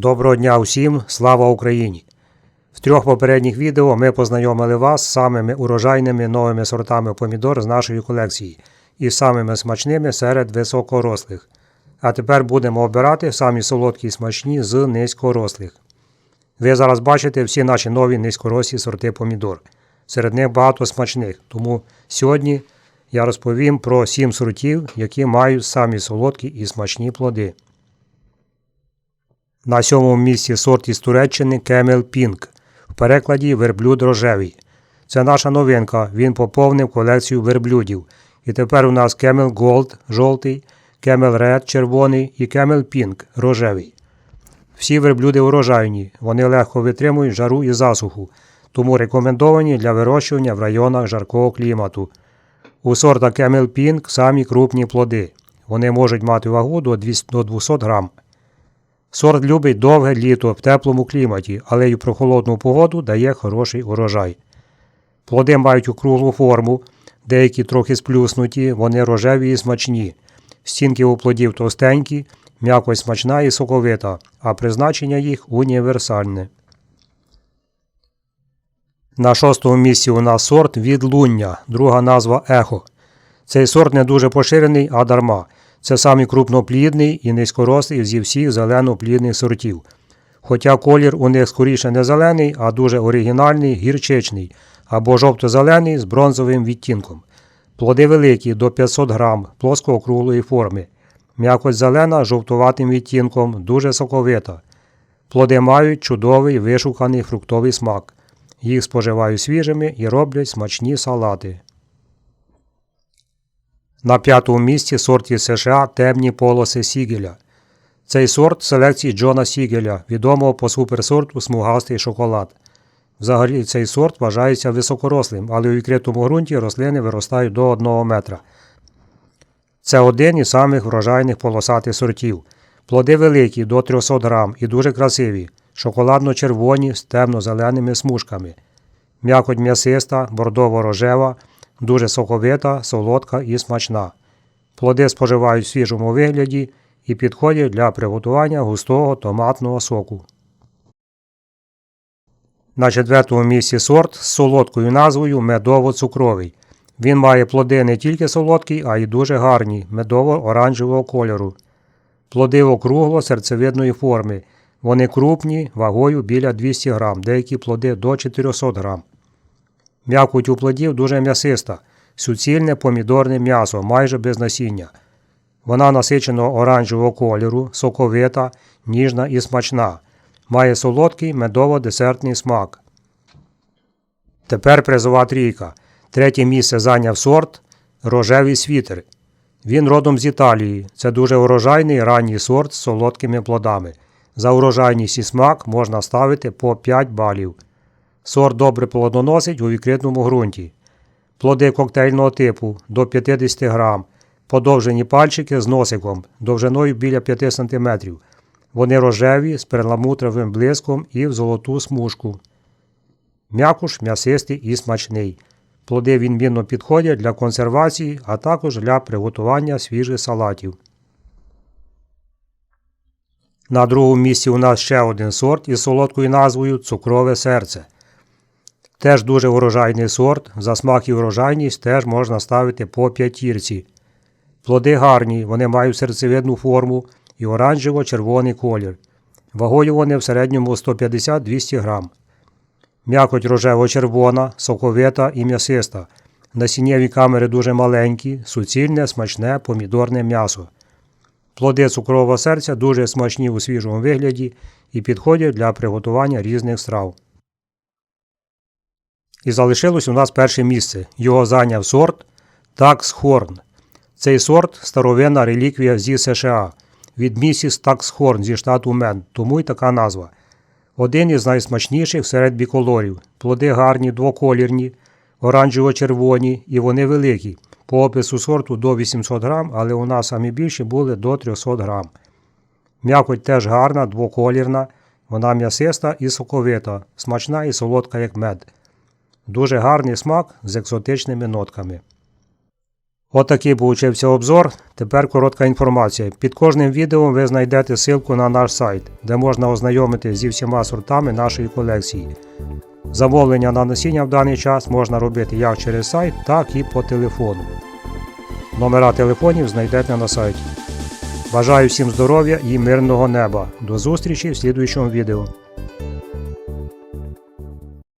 Доброго дня усім, слава Україні! В трьох попередніх відео ми познайомили вас з самими урожайними новими сортами помідор з нашої колекції і самими смачними серед високорослих. А тепер будемо обирати самі солодкі і смачні з низькорослих. Ви зараз бачите всі наші нові низькорослі сорти помідор. Серед них багато смачних, тому сьогодні я розповім про 7 сортів, які мають самі солодкі і смачні плоди. На сьомому місці сорт із Туреччини Camel Pink, в перекладі верблюд рожевий. Це наша новинка, він поповнив колекцію верблюдів. І тепер у нас Camel Gold жовтий, Camel Red червоний і Camel Pink рожевий. Всі верблюди урожайні, вони легко витримують жару і засуху, тому рекомендовані для вирощування в районах жаркого клімату. У сорта Camel Pink самі крупні плоди. Вони можуть мати вагу до 200 грам. Сорт любить довге літо в теплому кліматі, але й у прохолодну погоду дає хороший урожай. Плоди мають округлу форму, деякі трохи сплюснуті, вони рожеві і смачні. Стінки у плодів товстенькі, м'якость смачна і соковита, а призначення їх універсальне. На шостому місці у нас сорт відлуння, друга назва ехо. Цей сорт не дуже поширений, а дарма. Це самий крупноплідний і низькорослий зі всіх зелено-плідних сортів. Хоча колір у них скоріше не зелений, а дуже оригінальний, гірчичний або жовто-зелений з бронзовим відтінком. Плоди великі до 500 грам, плоско-округлої форми. М'якость зелена з жовтуватим відтінком, дуже соковита. Плоди мають чудовий вишуканий фруктовий смак. Їх споживають свіжими і роблять смачні салати. На п'ятому місці сорт із США темні полоси Сігеля. Цей сорт селекції Джона Сігеля, відомого по суперсорту смугастий шоколад. Взагалі цей сорт вважається високорослим, але у відкритому ґрунті рослини виростають до 1 метра. Це один із самих врожайних полосатих сортів. Плоди великі до 300 грам і дуже красиві, шоколадно-червоні з темно-зеленими смужками. М'якоть м'ясиста, бордово-рожева, дуже соковита, солодка і смачна. Плоди споживають в свіжому вигляді і підходять для приготування густого томатного соку. На четвертому місці сорт з солодкою назвою медово-цукровий. Він має плоди не тільки солодкі, а й дуже гарні, медово-оранжевого кольору. Плоди округло серцевидної форми. Вони крупні, вагою біля 200 грам, деякі плоди до 400 грам. М'якоть у плодів дуже м'ясиста, суцільне помідорне м'ясо, майже без насіння. Вона насиченого оранжевого кольору, соковита, ніжна і смачна. Має солодкий медово-десертний смак. Тепер призова трійка. Третє місце зайняв сорт рожевий світер. Він родом з Італії. Це дуже урожайний ранній сорт з солодкими плодами. За урожайність і смак можна ставити по 5 балів. Сорт добре плодоносить у відкритому ґрунті. Плоди коктейльного типу до 50 грам, подовжені пальчики з носиком довжиною біля 5 см. Вони рожеві з перламутровим блиском і в золоту смужку. М'якуш м'ясистий і смачний. Плоди відмінно підходять для консервації, а також для приготування свіжих салатів. На другому місці у нас ще один сорт із солодкою назвою Цукрове серце. Теж дуже урожайний сорт, за смак і урожайність теж можна ставити по п'ятірці. Плоди гарні, вони мають серцевидну форму і оранжево-червоний колір. Вагою вони в середньому 150-200 грам. М'якоть рожево-червона, соковита і м'ясиста. Насіннєві камери дуже маленькі, суцільне, смачне помідорне м'ясо. Плоди цукрового серця дуже смачні у свіжому вигляді і підходять для приготування різних страв. І залишилось у нас перше місце. Його зайняв сорт Таксхорн. Цей сорт старовинна реліквія зі США від місіс Таксхорн зі штату Мен, тому й така назва. Один із найсмачніших серед біколорів. Плоди гарні, двоколірні, оранжево-червоні і вони великі. По опису сорту до 800 грам, але у нас самі більші були до 300 грам. М'якоть теж гарна, двоколірна, вона м'ясиста і соковита, смачна і солодка, як мед. Дуже гарний смак з екзотичними нотками. Отакий получився обзор. Тепер коротка інформація. Під кожним відео ви знайдете ссылку на наш сайт, де можна ознайомитися зі всіма сортами нашої колекції. Замовлення на насіння в даний час можна робити як через сайт, так і по телефону. Номера телефонів знайдете на сайті. Бажаю всім здоров'я і мирного неба. До зустрічі в слідуючому відео.